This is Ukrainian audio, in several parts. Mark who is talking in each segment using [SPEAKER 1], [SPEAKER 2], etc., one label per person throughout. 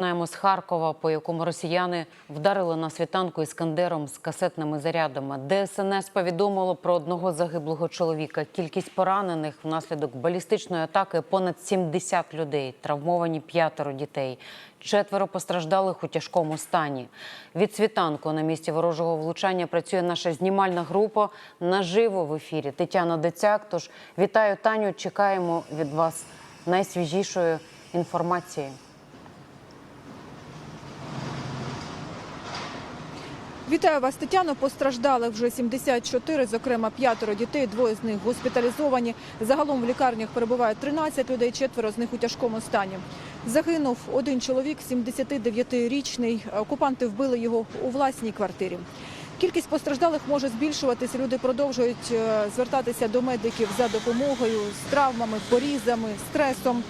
[SPEAKER 1] Починаємо з Харкова, по якому росіяни вдарили на світанку іскандером з касетними зарядами. ДСНС повідомило про одного загиблого чоловіка. Кількість поранених внаслідок балістичної атаки понад 70 людей. Травмовані п'ятеро дітей. Четверо постраждалих у тяжкому стані. Від світанку на місці ворожого влучання працює наша знімальна група наживо в ефірі. Тетяна Децяк. Тож вітаю Таню. Чекаємо від вас найсвіжішої інформації.
[SPEAKER 2] Вітаю вас, Тетяно. Постраждали вже 74, зокрема п'ятеро дітей. Двоє з них госпіталізовані. Загалом в лікарнях перебуває 13 людей, четверо з них у тяжкому стані. Загинув один чоловік, 79-річний. Окупанти вбили його у власній квартирі. Кількість постраждалих може збільшуватися. Люди продовжують е, звертатися до медиків за допомогою з травмами, порізами, стресом.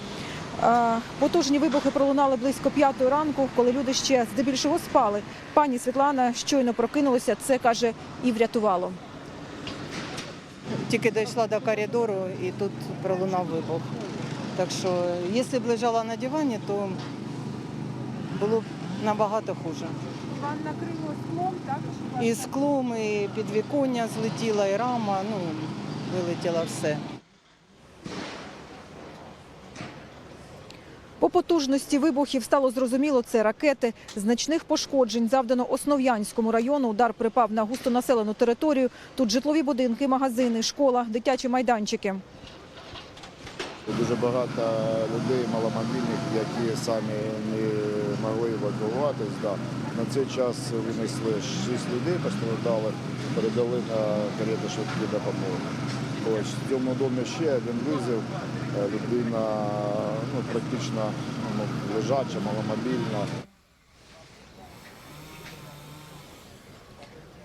[SPEAKER 2] Потужні вибухи пролунали близько п'ятої ранку, коли люди ще здебільшого спали. Пані Світлана щойно прокинулася. Це каже і врятувало.
[SPEAKER 3] Тільки дійшла до коридору і тут пролунав вибух. Так що, якщо б лежала на дивані, то було б набагато хуже.
[SPEAKER 2] Вам накрило склом, так?
[SPEAKER 3] І склом, і підвіконня злетіла, і рама, ну, вилетіло все.
[SPEAKER 2] По потужності вибухів стало зрозуміло, це ракети. Значних пошкоджень завдано Основ'янському району. Удар припав на густонаселену територію. Тут житлові будинки, магазини, школа, дитячі майданчики.
[SPEAKER 4] Дуже багато людей маломобільних, які самі не могли евакуюватись. Да. На цей час винесли 6 людей постраждалих, передали на карету швидкої допомоги. Ось в цьому домі ще один визов. Е, Людина ну, практично ну, лежача, маломобільна.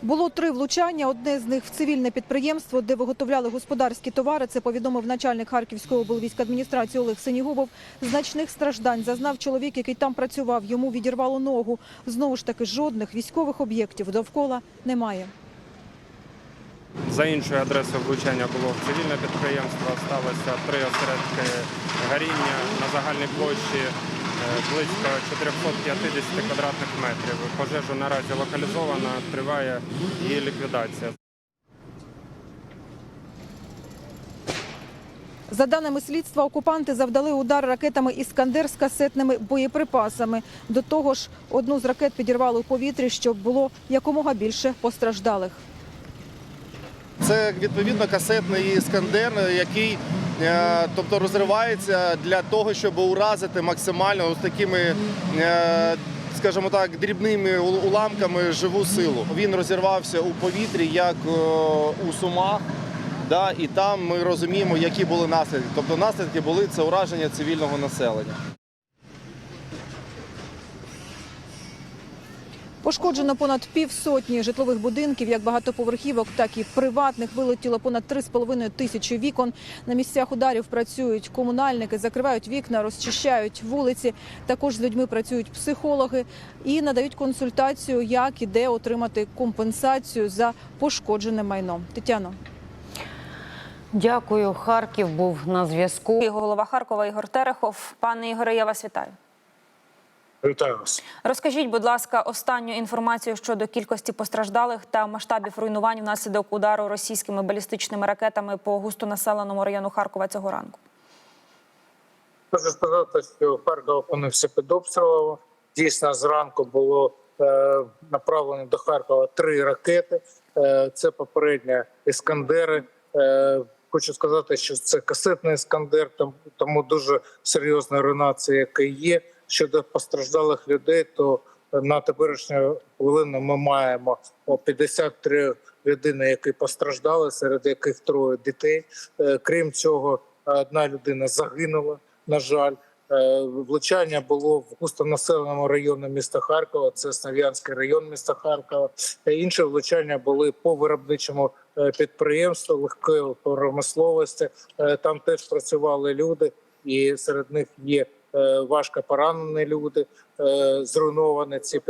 [SPEAKER 2] Було три влучання. Одне з них в цивільне підприємство, де виготовляли господарські товари. Це повідомив начальник Харківської облвійськадміністрації Олег Синігубов. Значних страждань зазнав чоловік, який там працював. Йому відірвало ногу. Знову ж таки, жодних військових об'єктів довкола немає.
[SPEAKER 5] За іншою адресою влучання було в цивільне підприємство. Сталося три осередки горіння на загальній площі е, близько 450 квадратних метрів. Пожежа наразі локалізована, триває її ліквідація.
[SPEAKER 2] За даними слідства, окупанти завдали удар ракетами «Іскандер» з касетними боєприпасами. До того ж, одну з ракет підірвали у повітрі, щоб було якомога більше постраждалих.
[SPEAKER 6] Це відповідно касетний іскандер, який е, тобто розривається для того, щоб уразити максимально ось такими. е, Скажімо так, дрібними уламками живу силу. Він розірвався у повітрі, як е, у Сумах, да, і там ми розуміємо, які були наслідки. Тобто наслідки були це ураження цивільного населення.
[SPEAKER 2] Пошкоджено понад півсотні житлових будинків, як багатоповерхівок, так і приватних. Вилетіло понад 3,5 тисячі вікон. На місцях ударів працюють комунальники, закривають вікна, розчищають вулиці. Також з людьми працюють психологи і надають консультацію, як і де отримати компенсацію за пошкоджене майно. Тетяно.
[SPEAKER 1] Дякую. Харків був на зв'язку.
[SPEAKER 7] Голова Харкова Ігор Терехов. Пане Ігоре, я вас вітаю.
[SPEAKER 8] Вітаю вас.
[SPEAKER 7] Розкажіть, будь ласка, останню інформацію щодо кількості постраждалих та масштабів руйнувань внаслідок удару російськими балістичними ракетами по густонаселеному району Харкова цього ранку.
[SPEAKER 8] Хочу сказати, що Харків опинився під обстрілом. Дійсно, зранку було е, направлено до Харкова три ракети. Е, це попередньо іскандери. Е, хочу сказати, що це касетний іскандер, тому дуже серйозна руйнація, яка є. Щодо постраждалих людей, то на теперішню хвилину ми маємо о, 53 людини, які постраждали, серед яких троє дітей. Е, Крім цього, одна людина загинула. На жаль, Е, влучання було в густонаселеному районі міста Харкова. Це Снав'янський район міста Харкова. Інші влучання були по виробничому е, підприємству легкої промисловості. Там теж працювали люди, і серед них є важко поранені люди, е, зруйновані ці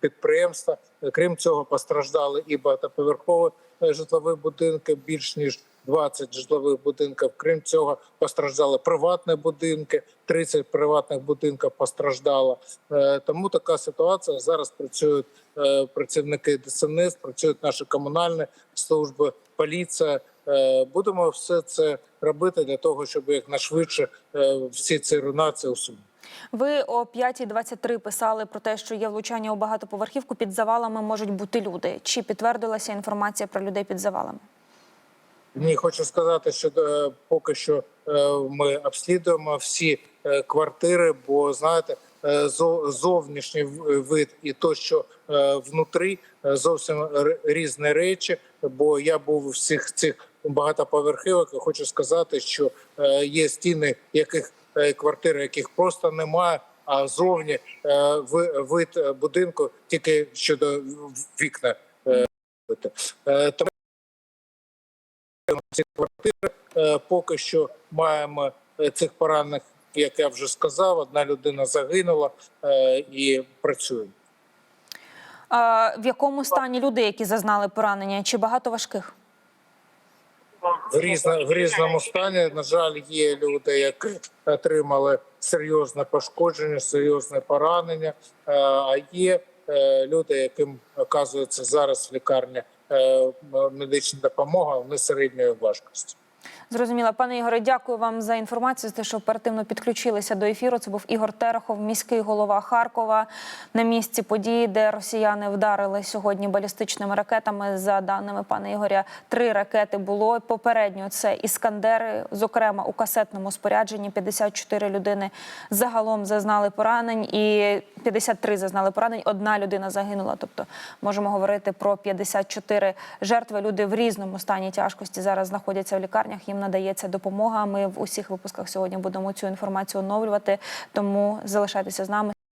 [SPEAKER 8] підприємства. Е, Крім цього, постраждали і багатоповерхові е, житлові будинки більш ніж 20 житлових будинків. Крім цього, постраждали приватні будинки. 30 приватних будинків постраждало. Е, Тому така ситуація. Зараз працюють е, працівники ДСНС, працюють наші комунальні служби, поліція. Е, Будемо все це робити для того, щоб якнайшвидше всі ці руйнації усунути.
[SPEAKER 7] Ви о 5.23 писали про те, що є влучання у багатоповерхівку. Під завалами можуть бути люди. Чи підтвердилася інформація про людей під завалами?
[SPEAKER 8] Ні, хочу сказати, що е, поки що е, ми обслідуємо всі е, квартири, бо знаєте, зо- зовнішній вид і то, що внутрі, зовсім різні речі. Бо я був у всіх цих багатоповерхівок. і Хочу сказати, що є стіни, яких квартири, яких просто немає. А зовні ви- вид будинку тільки щодо вікна. е, Ці квартири. Е, Поки що маємо е, цих поранених, як я вже сказав. Одна людина загинула е, і працює.
[SPEAKER 7] А, в якому стані люди, які зазнали поранення? Чи багато важких?
[SPEAKER 8] В, різно, в різному стані. На жаль, є люди, які отримали серйозне пошкодження, серйозне поранення. А є люди, яким оказується зараз в лікарні е, медична допомога, вони середньої важкості.
[SPEAKER 7] Зрозуміла, пане Ігоре, дякую вам за інформацію. За те, що оперативно підключилися до ефіру. Це був Ігор Терехов, міський голова Харкова на місці події, де росіяни вдарили сьогодні балістичними ракетами. За даними пана Ігоря, три ракети було попередньо. Це іскандери, зокрема у касетному спорядженні. 54 людини загалом зазнали поранень, і 53 зазнали поранень. Одна людина загинула. Тобто можемо говорити про 54 жертви. Люди в різному стані тяжкості зараз знаходяться в лікарнях. Їм надається допомога. Ми в усіх випусках сьогодні будемо цю інформацію оновлювати. Тому залишайтеся з нами.